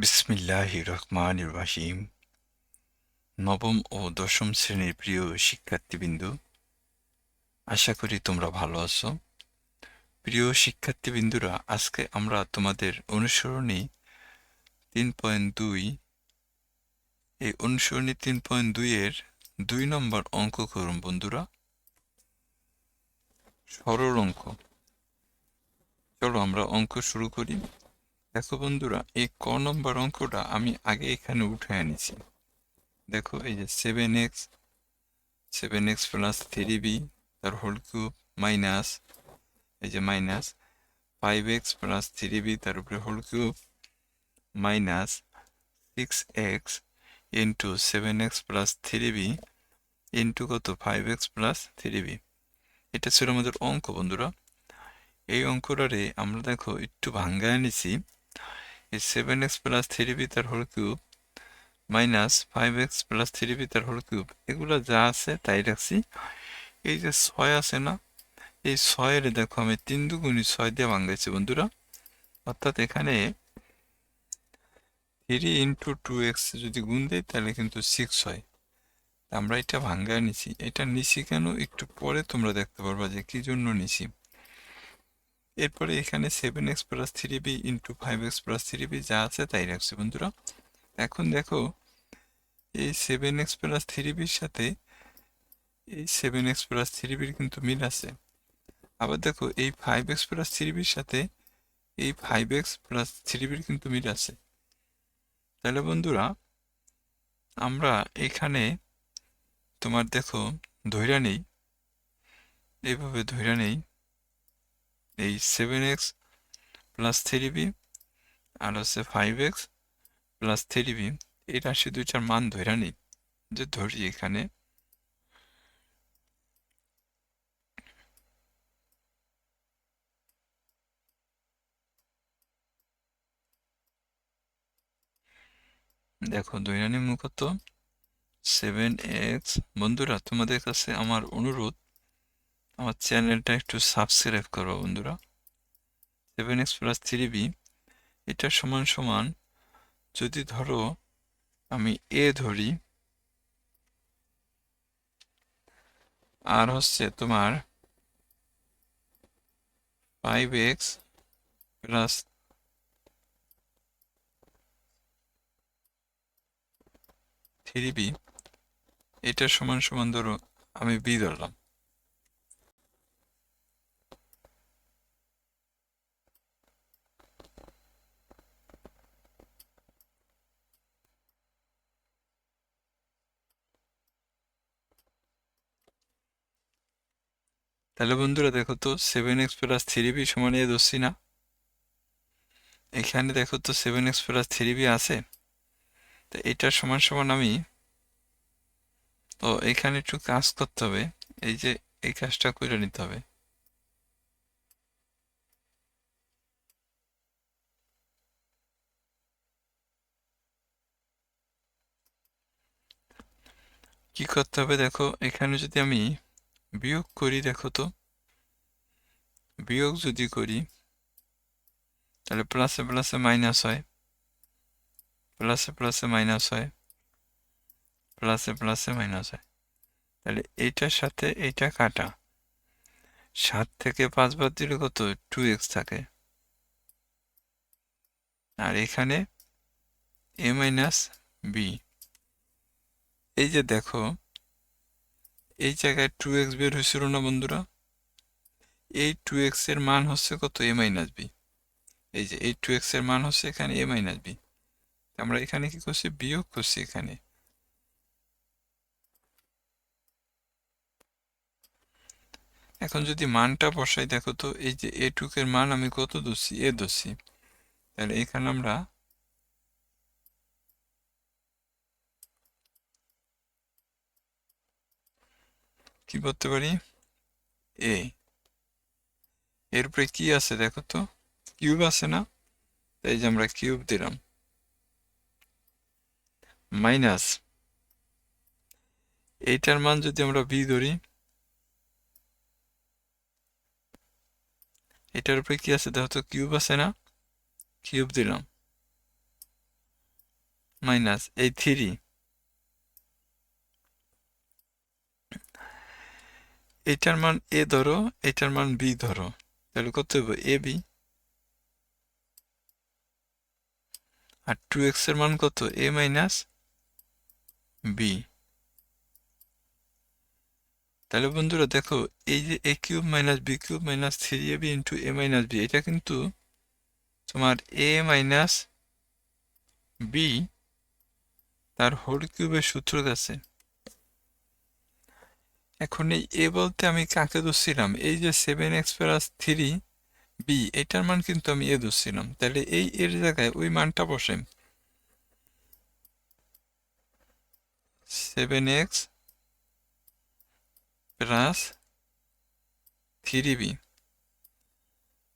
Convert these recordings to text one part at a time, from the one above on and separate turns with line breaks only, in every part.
বিসমিল্লাহ রহমান রাহিম নবম ও দশম শ্রেণির প্রিয় শিক্ষার্থীবৃন্দ, আশা করি তোমরা ভালো আছো। প্রিয় শিক্ষার্থীবৃন্দুরা, আজকে আমরা তোমাদের অনুসরণী তিন পয়েন্ট দুই, এই অনুসরণী তিন পয়েন্ট দুইয়ের দুই নম্বর অঙ্ক করুন বন্ধুরা। সরল অঙ্ক। চলো আমরা অঙ্ক শুরু করি। দেখো বন্ধুরা, এই ক নম্বর অঙ্কটা আমি আগে এখানে উঠে আনিছি দেখো, এই যে seven x seven x plus three b তার হোল কিউব মাইনাস এই যে minus five x plus three b তার উপরে whole cube minus six x into seven x plus three b into কত? Five x plus three b এটা ছিল আমাদের অঙ্ক বন্ধুরা। এই অঙ্কটারে আমরা দেখো, একটু ভাঙ্গায় নিছি। এক্স প্লাস থ্রি বি তার whole cube minus five x plus three b তার হোল কিউব এগুলো যা আছে তাই রাখছি। এই যে ছয় আছে না, এই ছয়ের দেখো আমি তিন দুগুণি ছয় দিয়ে ভাঙাইছি বন্ধুরা। অর্থাৎ এখানে থ্রি ইন্টু টু এক্স যদি গুণ দেয় তাহলে কিন্তু সিক্স হয়। আমরা এটা ভাঙ্গায় নিছি। এটা নিছি কেন? একটু পরে তোমরা দেখতে পারবা যে কি জন্য নিছি। এরপরে এখানে seven x plus three b into five x plus three b যা আছে তাই রাখছি বন্ধুরা। এখন দেখো, এই সেভেন এক্স প্লাস থ্রি বির সাথে এই সেভেন এক্স প্লাস থ্রি বির কিন্তু মিল আছে। আবার দেখো, এই ফাইভ এক্স প্লাস থ্রি বির সাথে এই ফাইভ এক্স প্লাস থ্রি বির কিন্তু মিল আছে। তাহলে বন্ধুরা, আমরা এখানে তোমার দেখো ধৈরা নেই। এইভাবে ধৈরা নেই। এই seven x plus three b আর হচ্ছে five x plus three b এই রাশি দুইটার মান ধরে নিই, যে ধরি এখানে। দেখো দৈনানিক মুখত সেভেন এক্স বন্ধুরা তোমাদের কাছে আমার অনুরোধ আমার চ্যানেলটা একটু সাবস্ক্রাইব করো বন্ধুরা। Seven x plus three b এটা সমান সমান যদি ধরো আমি এ ধরি, আর হচ্ছে তোমার five x plus three b এটা সমান সমান ধরো আমি বি ধরলাম। তাহলে বন্ধুরা দেখো তো seven x plus three b সমান এ ধরছি না। এখানে দেখো তো seven x plus three b আছে। তো এটার সমান সমান আমি, তো এখানে একটু কাজ করতে হবে। এই যে এই কাজটা করে নিতে হবে। কি করতে হবে দেখো, এখানে যদি আমি বিয়োগ করি দেখো তো। বিয়োগ যদি করি, তাহলে প্লাসে প্লাসে মাইনাস হয়। প্লাসে প্লাসে মাইনাস হয়। প্লাসে প্লাসে মাইনাস হয়। তাহলে এইটার সাথে এইটা কাটা। সাত থেকে পাঁচ বার দিলে কত? টু এক্স থাকে। আর এখানে এ মাইনাস বি এই যে দেখো এই জায়গায় টু এক্স বের হয়েছিল না, বন্ধুরা? এই টু এক্সের মান হচ্ছে কত? এ মাইনাস বি এই যে, এই টু এক্সের মান হচ্ছে এখানে এ মাইনাস বি আমরা এখানে কি করছি? বিয়োগ করছি এখানে। এখন যদি মানটা বসাই, দেখো তো, এই যে এ টুকের মান আমি কত ধরছি? এ ধরছি। তাহলে এখানে আমরা কি করতে পারি? এ এর উপরে কি আছে দেখো তো? কিউব আছে না? তাই যে আমরা কিউব দিলাম। মাইনাস এইটার মান যদি আমরা বি ধরি, এটার উপরে কি আছে দেখো তো? কিউব আছে না? কিউব দিলাম। মাইনাস এই থ্রি এটার মান এ ধরো, এটার মান বি ধরো। তাহলে কত হবে এ, বি। আর টু এক্সের মান কত? এ মাইনাস বি তাহলে বন্ধুরা দেখো, এই যে a cube minus b cube minus three a b into a minus b এটা কিন্তু তোমার এ মাইনাস বি তার হোল কিউবের সূত্র আছে। এখন এই এ বলতে আমি কাকে ধরছিলাম? এই যে seven x plus three b এটার মান কিন্তু আমি এ ধরছিলাম। তাহলে এই এর জায়গায় ওই মানটা বসে seven x plus three b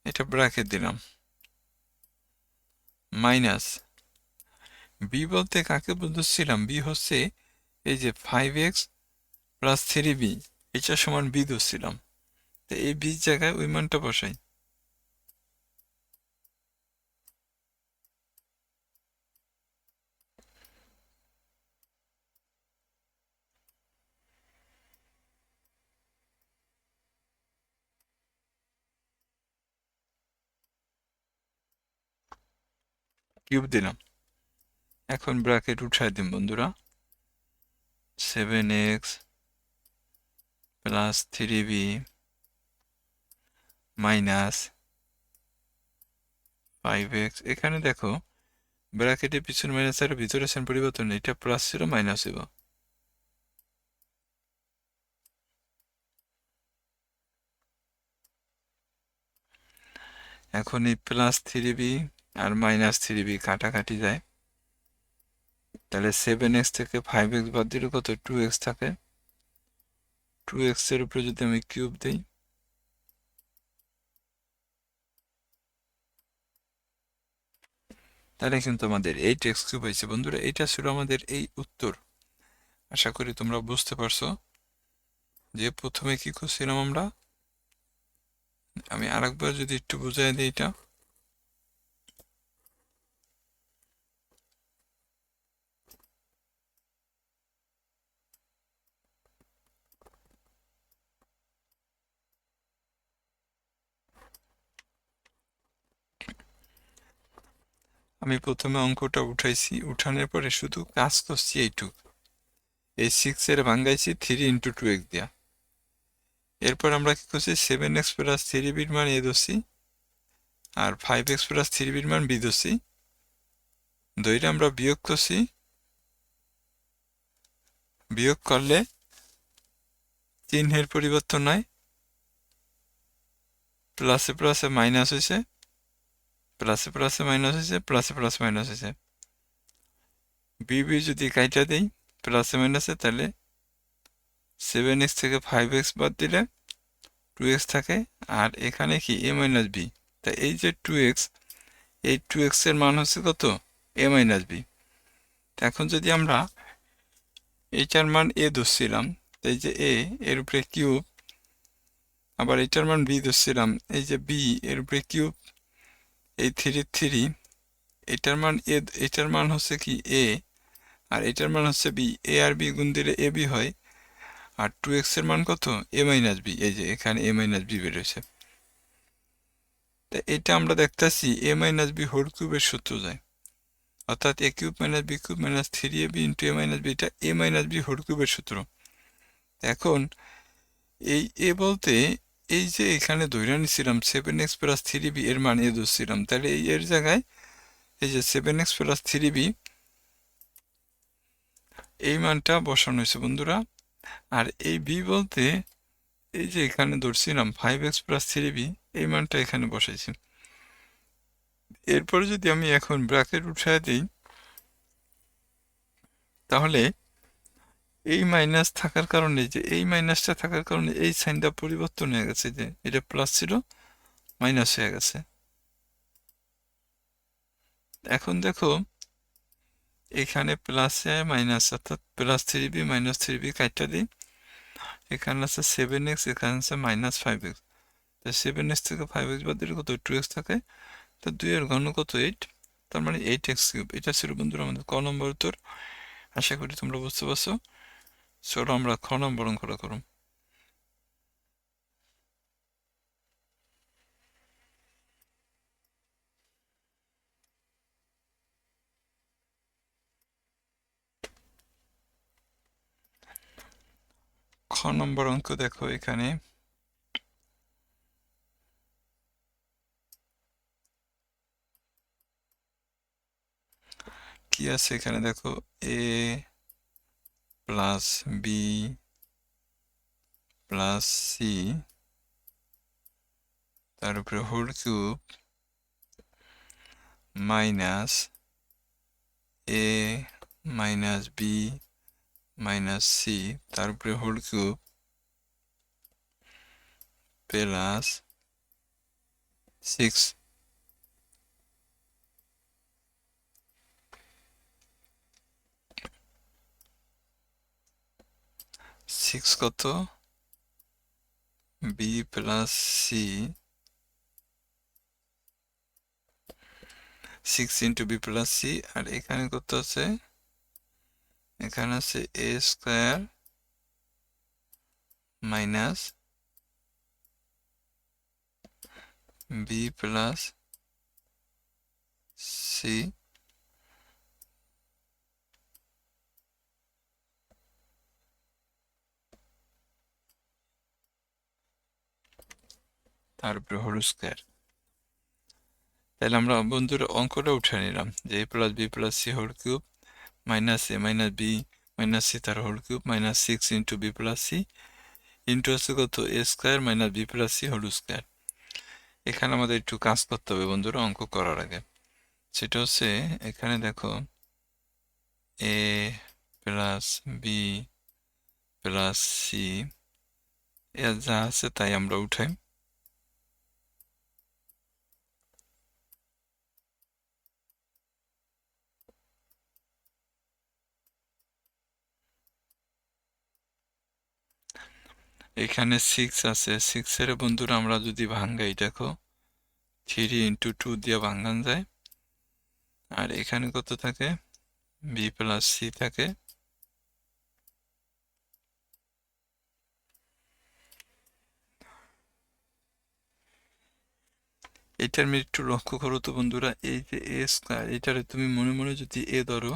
এটা ব্র্যাকেট দিলাম। মাইনাস বি বলতে কাকে বুঝছিলাম বি হচ্ছে এই যে five x plus three b এটা সমান বি ধরছিলাম। তো এই বির জায়গায় ওই মানটা বসাই। কিউব দিলাম। এখন ব্র্যাকেট উঠাই দিন বন্ধুরা। Seven x plus three b minus five x. এখানে দেখো ব্র্যাকেটের পিছনে মাইনাস আর ভিতরে সেন পরিবর্তন, এটা প্লাস ছিল মাইনাস হইব এখন এই প্লাস থ্রি বি আর মাইনাস থ্রি বি কাটাকাটি যায়। তাহলে সেভেন এক্স থেকে ফাইভ এক্স বাদ দিলে কত? টু এক্স থাকে। টু এক্সের উপরে যদি আমি কিউব দিই তাহলে কিন্তু আমাদের এইট এক্স কিউব হয়েছে বন্ধুরা এটা ছিল আমাদের এই উত্তর আশা করি তোমরা বুঝতে পারছ যে প্রথমে কি করছিলাম আমরা আমি আরেকবার যদি একটু বুঝাই দিই এটা আমি প্রথমে অঙ্কটা উঠাইছি। উঠানোর পরে শুধু কাজ করছি এইটুক। এই সিক্সের ভাঙ্গাইছি থ্রি ইন্টু টু এক্স দিয়া। এরপর আমরা কি করছি? সেভেন এক্স প্লাস থ্রি বির মান এ ধরছি। আর ফাইভ এক্স প্লাস থ্রি বির মান বি ধরছি। দইটা আমরা বিয়োগ করছি। বিয়োগ করলে চিহ্নের পরিবর্তন নয় প্লাসে প্লাসে মাইনাস হয়েছে প্লাসে প্লাসে মাইনাস হয়েছে, প্লাসে প্লাস মাইনাস হয়েছে। বি বি যদি কাইটা দিই, প্লাসে মাইনাসে, তাহলে সেভেন এক্স থেকে ফাইভ এক্স বাদ দিলে টু এক্স থাকে, আর এখানে কি এ মাইনাস বি তা এই যে টু এক্স এই টু এক্সের মান হচ্ছে কত? এ মাইনাস বি এখন যদি আমরা এইটার মান এ ধরছিলাম এই যে এ এর উপরে কিউব আবার এটার মান বি ধরছিলাম, এই যে বি এর উপরে কিউব এই থ্রি থ্রি এটার মান এ, এটার মান হচ্ছে কি এ আর এটার মান হচ্ছে বি এ আর বি গুণ দিলে এ বি হয়, আর টু এক্সের মান কত? এ মাইনাস বি এই যে এখানে এ মাইনাস বি বেরোছে তা এটা আমরা দেখতেছি এ মাইনাস বি হোল কিউবের সূত্র যায়। অর্থাৎ a cube minus b cube minus three a b into a minus b এটা এ মাইনাস বি হোল কিউবের সূত্র। এখন এই এ বলতে এই যে এখানে ধৈর্য নিছিলাম seven x plus three b এর মান এ ধরছিলাম। তাহলে এই এর জায়গায় এই যে seven x plus three b এই মানটা বসানো হয়েছে বন্ধুরা। আর এই বি বলতে এই যে এখানে ধরছিলাম five x plus three b এই মানটা এখানে বসাইছি। এরপরে যদি আমি এখন ব্র্যাকেট উঠায় দিই, তাহলে এই মাইনাস থাকার কারণে যে, এই মাইনাসটা থাকার কারণে এই সাইনটা পরিবর্তন হয়ে গেছে যে, এটা প্লাস ছিল মাইনাস হয়ে গেছে। এখন দেখো, এখানে প্লাসে মাইনাস অর্থাৎ plus three b minus three b কাটটা দিই। এখানে আছে সেভেন এক্স এখানে আছে মাইনাস ফাইভ এক্স তো সেভেন এক্স থেকে ফাইভ এক্স বাদ দিলে কত? টু এক্স থাকে। তো দুইয়ের ঘন কত? এইট তার মানে এইট এক্স কিউব এটা ছিল বন্ধুরা আমাদের ক নম্বর উত্তর। আশা করি তোমরা বুঝতে পারছ। চলো আমরা খ নম্বর অঙ্কটা করুন খ নম্বর অঙ্ক দেখো এখানে। কি আছে এখানে দেখো? A plus b plus c, তার উপরে whole cube minus a minus b minus c, তার উপরে whole cube plus six six কত b plus c six into b plus c আর এখানে কত আছে? এখানে আছে a square minus b plus c উপরে হোল স্কোয়ার তাহলে আমরা বন্ধুরা অঙ্কটা উঠে নিলাম, যে a plus b plus c whole cube minus a minus b minus c তার whole cube minus six into b plus c into হচ্ছে কত? A square minus b plus c whole square এখানে আমাদের একটু কাজ করতে হবে বন্ধুরা অঙ্ক করার আগে। সেটা হচ্ছে এখানে দেখো a plus b plus c যা আছে তাই আমরা উঠাই। এখানে সিক্স আছে। সিক্সের বন্ধুরা আমরা যদি ভাঙ্গাই, দেখো থ্রি ইন্টু টু দিয়ে ভাঙ্গান যায়। আর এখানে কত থাকে? বি প্লাস সি থাকে। এটার আমি একটু লক্ষ্য করো তো বন্ধুরা, এই যে এ স্কোয়ার এটারে তুমি মনে মনে যদি এ ধরো,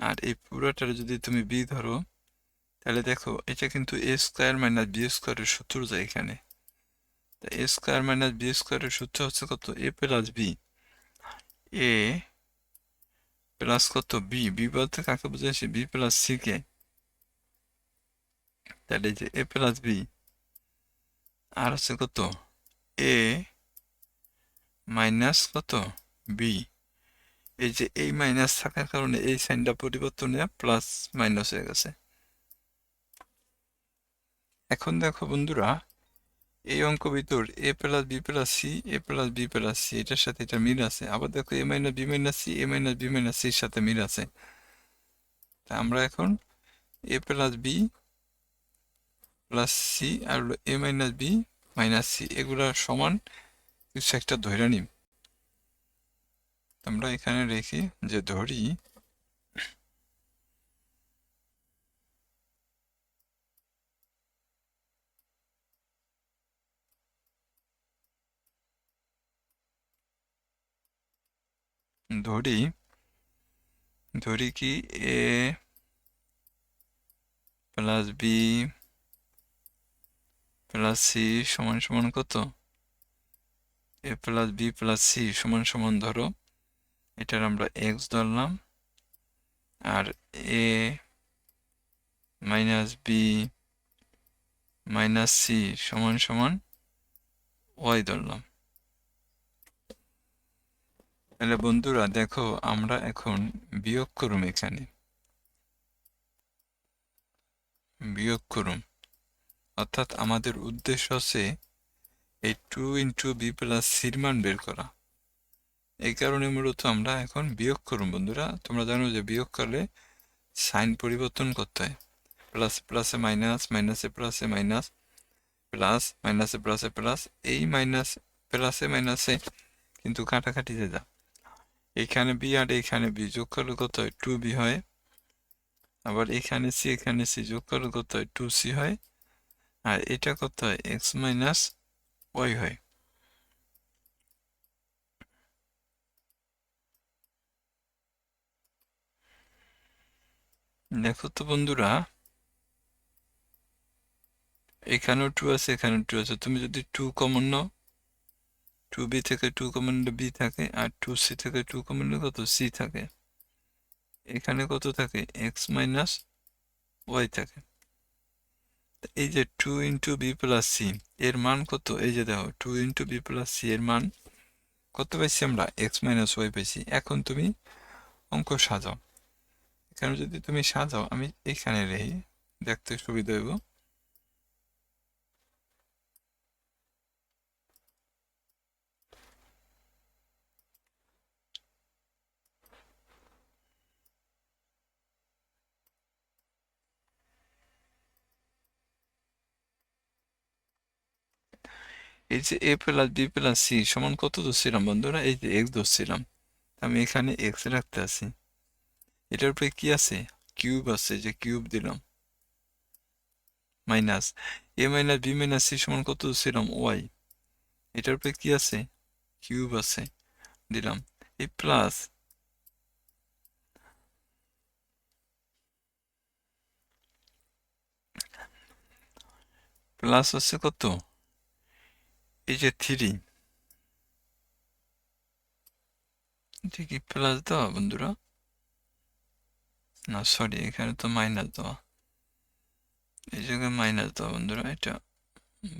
আর এই পুরোটার যদি তুমি বি ধরো তাহলে দেখো, এটা কিন্তু এ স্কোয়ার মাইনাস বি স্কোয়ারের সূত্র যায় এখানে। এ স্কোয়ার মাইনাস বি স্কোয়ারের সূত্র হচ্ছে কত? A plus b a plus কত? বি বি বলতে কাকে বোঝাচ্ছে? বি প্লাস সি কে। তাহলে যে এ প্লাস বি আর হচ্ছে কত? এ মাইনাস কত? বি এই যে এই মাইনাস থাকার কারণে এই সাইনটা পরিবর্তন প্লাস মাইনাস হয়ে গেছে। এখন দেখো বন্ধুরা এই অঙ্ক ভিতর a plus b plus c a plus b plus c এটার সাথে এটা মিল আছে। আবার দেখো a minus b minus c a minus b minus সির সাথে মিল আছে। তা আমরা এখন a plus b plus c R a minus b minus c এগুলা সমান কিছু একটা ধরে নিই। আমরা এখানে রেখে যে ধরি ধরি ধরি কি a plus b plus c সমান সমান কত? A plus b plus c সমান সমান ধরো, এটার আমরা এক্স ধরলাম, আর a minus b minus c সমান সমান ওয়াই ধরলাম। তাহলে বন্ধুরা দেখো, আমরা এখন বিয়োগ করুম এখানে। বিয়োগ করুম অর্থাৎ আমাদের উদ্দেশ্য হচ্ছে এই টু ইন্টু বি প্লাস সির মান বের করা। এই কারণে মূলত আমরা এখন বিয়োগ করুম বন্ধুরা। তোমরা জানো যে বিয়োগ করলে সাইন পরিবর্তন করতে হয়। প্লাস প্লাসে মাইনাস মাইনাসে প্লাসে মাইনাস প্লাস মাইনাসে প্লাসে প্লাস এই মাইনাস প্লাসে মাইনাসে কিন্তু কাটাকাটিতে যা এখানে বি আর এখানে বি যোগ করলে কত হয় টু বি হয়। আবার এখানে সি এখানে সি যোগ করলে কত হয় টু সি হয়। আর এটা কত হয় এক্স মাইনাস ওয়াই হয়। দেখো তো বন্ধুরা, এখানেও টু আছে, এখানেও টু আছে। তুমি যদি টু কমন নাও টু বি থেকে টু কমন বি থাকে আর টু সি থেকে টু কমন কত? সি থাকে। এখানে কত থাকে? এক্স মাইনাস ওয়াই থাকে। এই যে two into b plus c এর মান কত? এই যে দেখো two into b plus c এর মান কত পাইছি আমরা? এক্স মাইনাস ওয়াই পাইছি। এখন তুমি অঙ্ক সাজাও। এখানে যদি তুমি সাজাও, আমি এখানে রেখে দেখতে সুবিধা হইব। এই যে a plus b plus c সমান কত ধরছিলাম বন্ধুরা? এই যে এক্স ধরছিলাম। আমি এখানে এক্স রাখতে আছি। এটার উপরে কি আছে? কিউব আছে যে কিউব দিলাম। Minus a minus b minus c সমান কত ধরছিলাম? ওয়াই এটার উপরে কি আছে? কিউব আছে। দিলাম। এই প্লাস প্লাস হচ্ছে কত? এই যে থ্রি, এটা কি প্লাস দেওয়া বন্ধুরা? না সরি এখানে তো মাইনাস দেওয়া। এই জায়গায় মাইনাস দেওয়া বন্ধুরা, এটা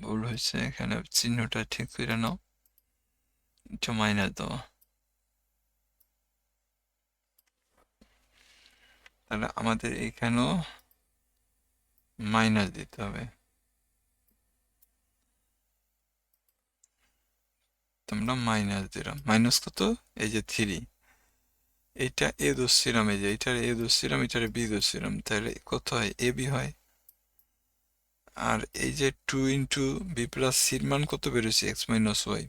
ভুল হয়েছে, এখানে চিহ্নটা ঠিক করে নাও। এটা মাইনাস দেওয়া। তাহলে আমাদের এখানেও মাইনাস দিতে হবে। তোমরা মাইনাস দিলাম। মাইনাস কত? এই যে থ্রি এইটা এ ধরছিলাম এই যে এটার এ ধরছিলাম এটার বি ধরছিলাম তাহলে কত হয়? এ বি হয়। আর এই যে টু ইন্টু বি প্লাস সির মান কত বেরোছে এক্স মাইনাস ওয়াই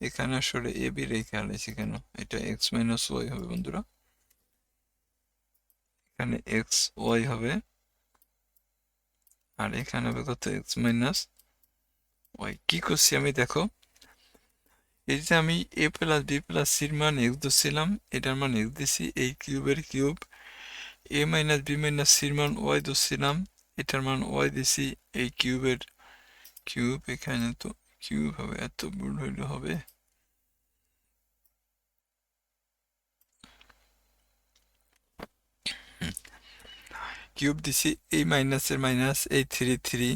এখানে আসলে এ বি রেখে আলাইছি কেন? এটা এক্স মাইনাস ওয়াই হবে বন্ধুরা। এখানে এক্স ওয়াই হবে। আর এখানে হবে কত? এক্স মাইনাস ওয়াই কি করছি আমি? দেখো। এই যে আমি এ প্লাস বি প্লাস সির মান এক্স ধরছিলাম, এটার মান এক্স দিছি, এই কিউবের cube a minus b minus সির মান ওয়াই ধরছিলাম, এটার মান ওয়াই দিছি, এই কিউবের কিউব এখানে তো কিউব হবে, এত বড় হইলে হবে। কিউব দিছি এই মাইনাসের মাইনাস এই থ্রি থ্রি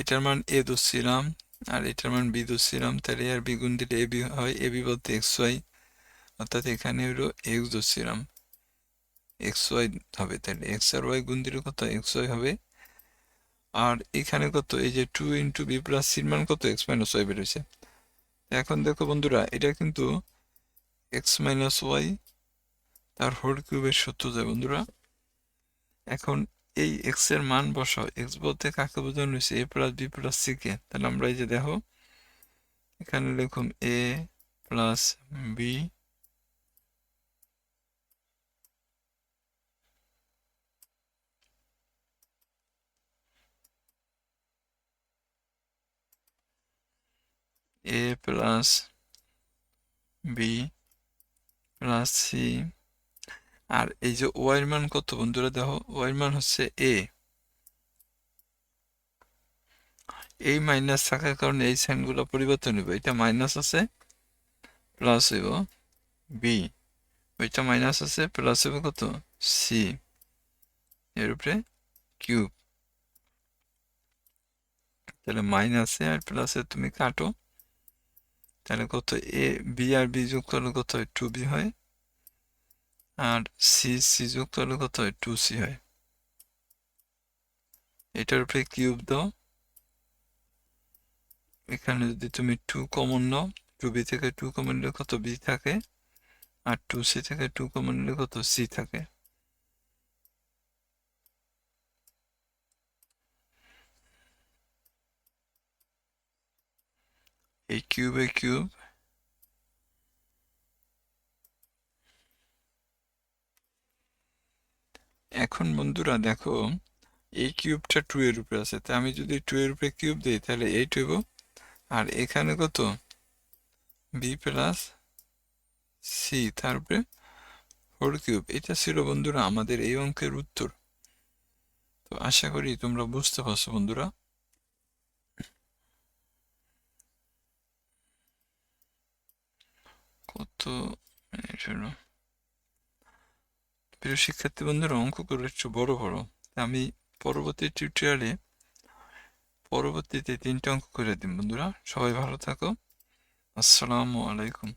এটার মান এ ধরছিলাম। আর এটার মান বি ধরছিলাম তাহলে আর বি গুণ দিলে এ বি হয় এ বি বলতে এক্স ওয়াই অর্থাৎ এখানে হলো এক্স ধরছিলাম এক্স ওয়াই হবে, তাহলে এক্স আর ওয়াই গুণ দিলে কত? এক্স ওয়াই হবে। আর এখানে কত? এই যে টু ইন্টু বি প্লাস সির মান কত? এক্স মাইনাস ওয়াই বেরোছে এখন দেখো বন্ধুরা, এটা কিন্তু এক্স মাইনাস ওয়াই তার হোল কিউবের সত্য যায় বন্ধুরা। এখন এই এক্সের মান বসাও। এক্স বলতে কাকে বোঝানো হয়েছে? A plus b plus c কে। তাহলে আমরা এই যে দেখো, এখানে লিখুন a plus b a plus b plus c আর এই যে ওয়াইয়ের মান কত বন্ধুরা দেখো ওয়াইয়ের মান হচ্ছে এ এই মাইনাস থাকার কারণে এই সাইনগুলো পরিবর্তন হইব। এটা মাইনাস আছে প্লাস হইব বি ওইটা মাইনাস আছে প্লাস হইব কত? সি এর উপরে কিউব তাহলে মাইনাসে আর প্লাসে তুমি কাটো, তাহলে কত? এ বি আর বি যোগ করলে কত টু বি হয়। আর সি সি যোগ করলে কত হয়? টু সি হয়। এটার উপরে কিউব দাও। এখানে যদি তুমি টু কমন নাও টু বি থেকে টু কমন নিলে কত বি থাকে? আর টু সি থেকে টু কমন নিলে কত সি থাকে? এই কিউবে কিউব এখন বন্ধুরা দেখো, এই কিউবটা টু এর উপরে আছে। তা আমি যদি টু এর উপরে কিউব দিই, তাহলে এইট হইব। আর এখানে কত? বি প্লাস সি তারপরে ফোর কিউব এটা ছিল বন্ধুরা আমাদের এই অঙ্কের উত্তর। তো আশা করি তোমরা বুঝতে পারছ বন্ধুরা। কত? মিনিট হলো। প্রিয় শিক্ষার্থী বন্ধুরা, অঙ্কগুলো একটু বড় বড়। আমি পরবর্তী টিউটোরিয়ালে পরবর্তীতে তিনটা অঙ্ক করে দিন বন্ধুরা। সবাই ভালো থাকো। আসসালামু আলাইকুম।